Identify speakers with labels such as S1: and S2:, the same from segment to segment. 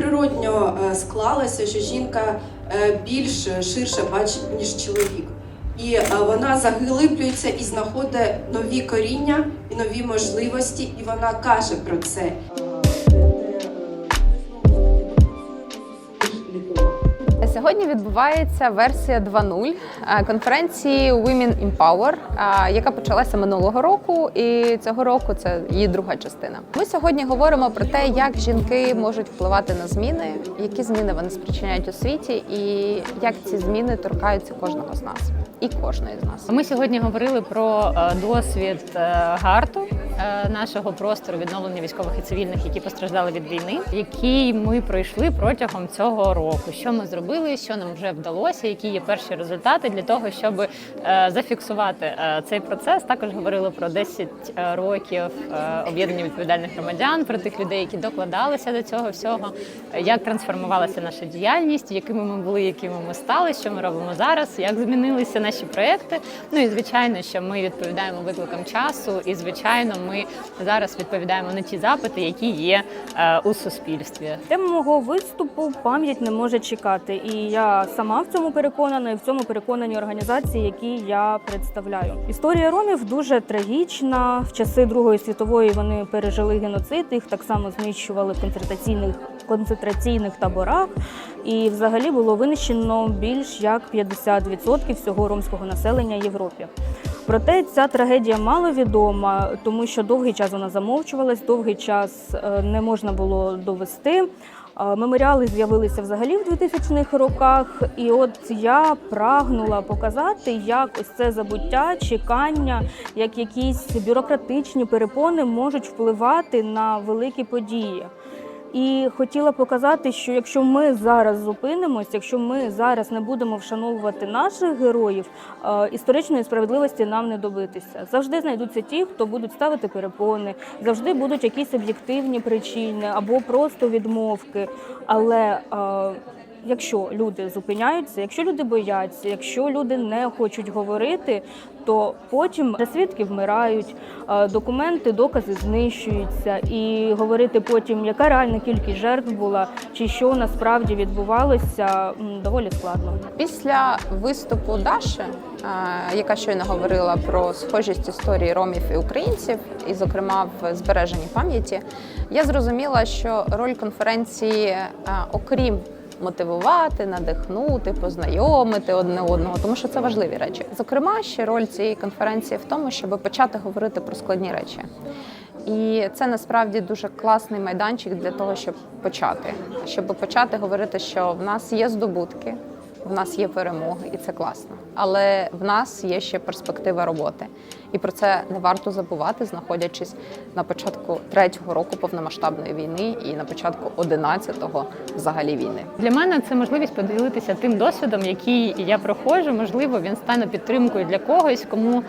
S1: природньо склалася, склалося, що жінка е, більш ширше бачить, ніж чоловік. І е, вона заглиблюється і знаходить нові коріння і нові можливості, і вона каже про це.
S2: Сьогодні відбувається версія 2.0 е, конференції Women in е, яка почалася минулого року, і цього року це її друга частина. Ми сьогодні говоримо про те, як жінки можуть впливати на зміни, які зміни вони спричиняють у світі, і як ці зміни торкаються кожного з нас і кожної з нас.
S3: Ми сьогодні говорили про е, досвід е, гарту е, нашого простору відновлення військових і цивільних, які постраждали від війни, який ми пройшли протягом цього року. Що ми зробили, що нам вже вдалося, які є перші результати для того, щоб зафіксувати цей процес. Також говорили про 10 років об'єднання відповідальних громадян, про тих людей, які докладалися до цього всього, як трансформувалася наша діяльність, якими ми були, якими ми стали, що ми робимо зараз, як змінилися наші проекти. Ну і звичайно, що ми відповідаємо викликам часу, і звичайно, ми зараз відповідаємо на ті запити, які є е, у суспільстві.
S4: Тема мого виступу пам'ять не може чекати. І я сама в цьому переконана, і в цьому переконані організації, які я представляю. Історія ромів дуже трагічна. В часи Другої світової вони пережили геноцид, їх так само знищували в концентраційних концентраційних таборах. І взагалі було винищено більш як 50% всього ромського населення Європі. Проте ця трагедія мало відома, тому що довгий час вона замовчувалась, довгий час е, не можна було довести. Е, Меморіали з'явилися взагалі в 2000-х роках, і от я прагнула показати, як ось це забуття, чекання, як якісь бюрократичні перепони можуть впливати на великі події. І хотіла показати, що якщо ми зараз зупинимось, якщо ми зараз не будемо вшановувати наших героїв, е, історичної справедливості нам не добитися. Завжди знайдуться ті, хто будуть ставити перепони, завжди будуть якісь об'єктивні причини або просто відмовки. Але е, Якщо люди зупиняються, якщо люди бояться, якщо люди не хочуть говорити, то потім свідки вмирають, е, документи, докази знищуються, і говорити потім, яка реальна кількість жертв була, чи що насправді відбувалося, доволі складно.
S2: Після виступу Даші, е, яка щойно говорила про схожість історії ромів і українців, і, зокрема, в збереженні пам'яті, я зрозуміла, що роль конференції, е, окрім мотивувати, надихнути, познайомити одне одного, тому що це важливі речі. Зокрема, ще роль цієї конференції в тому, щоб почати говорити про складні речі. І це насправді дуже класний майданчик для того, щоб почати, щоб почати говорити, що в нас є здобутки, в нас є перемоги, і це класно. Але в нас є ще перспектива роботи. І про це не варто забувати, знаходячись на початку третього року повномасштабної війни і на початку одинадцятого взагалі війни.
S3: Для мене це можливість поділитися тим досвідом, який я проходжу. Можливо, він стане підтримкою для когось, кому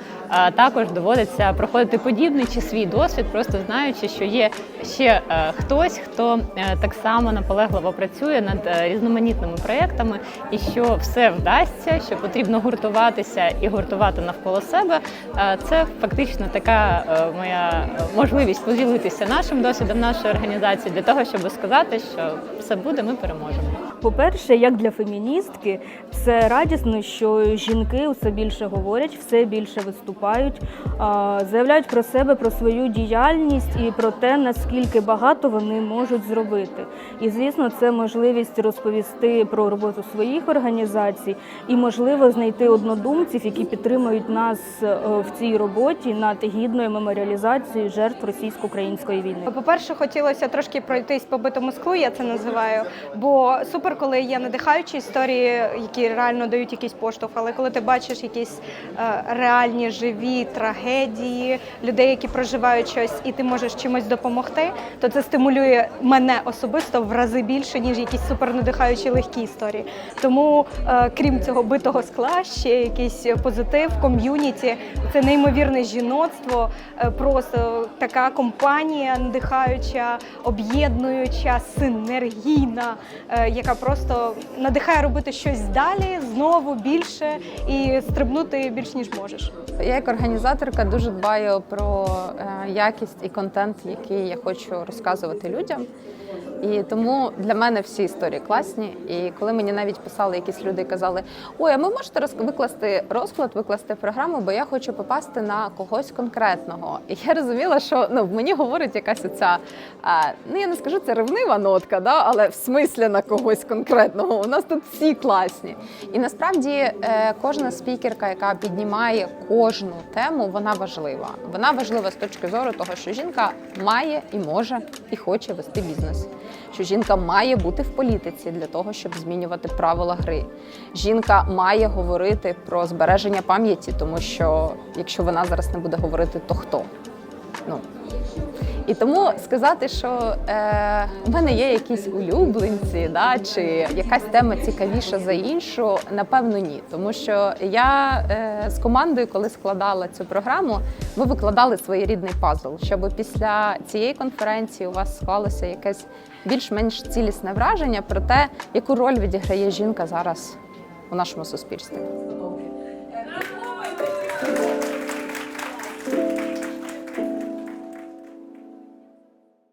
S3: також доводиться проходити подібний чи свій досвід, просто знаючи, що є ще е, хтось, хто е, так само наполегливо працює над е, різноманітними проєктами, і що все вдасться, що потрібно гуртуватися і гуртувати навколо себе. Е, Це фактично така е, моя можливість поділитися нашим досвідом нашої організації для того, щоб сказати, що все буде, ми переможемо.
S4: По-перше, як для феміністки, це радісно, що жінки все більше говорять, все більше виступають, заявляють про себе, про свою діяльність і про те, наскільки багато вони можуть зробити. І звісно, це можливість розповісти про роботу своїх організацій і, можливо, знайти однодумців, які підтримують нас е, в цій роботі над гідною меморіалізацією жертв російсько-української війни.
S5: По-перше, хотілося трошки пройтись по битому склу, я це називаю. Бо супер, коли є надихаючі історії, які реально дають якийсь поштовх, але коли ти бачиш якісь е, реальні живі трагедії, людей, які проживають щось, і ти можеш чимось допомогти, то це стимулює мене особисто в рази більше, ніж якісь супер надихаючі легкі історії. Тому, е, крім цього битого скла, ще якийсь позитив, ком'юніті, це неймовірне жіноцтво, е, просто така компанія надихаюча, об'єднуюча, синергійна, яка просто надихає робити щось далі, знову більше і стрибнути більш ніж можеш.
S2: Я як організаторка дуже дбаю про е, якість і контент, який я хочу розказувати людям. І тому для мене всі історії класні. І коли мені навіть писали якісь люди казали: Ой, а ви можете роз- викласти розклад, викласти програму, бо я хочу попасти на когось конкретного. І я розуміла, що ну мені говорить якась оця, ну я не скажу це ревнива нотка, да, але в смислі на когось конкретного. У нас тут всі класні. І насправді е, кожна спікерка, яка піднімає кожну тему, вона важлива. Вона важлива з точки зору того, що жінка має і може і хоче вести бізнес. Що жінка має бути в політиці для того, щоб змінювати правила гри. Жінка має говорити про збереження пам'яті, тому що якщо вона зараз не буде говорити, то хто? Ну і тому сказати, що е, в мене є якісь улюбленці, да, чи якась тема цікавіша за іншу, напевно, ні. Тому що я е, з командою, коли складала цю програму, ми викладали своєрідний пазл, щоб після цієї конференції у вас склалося якесь більш-менш цілісне враження про те, яку роль відіграє жінка зараз у нашому суспільстві.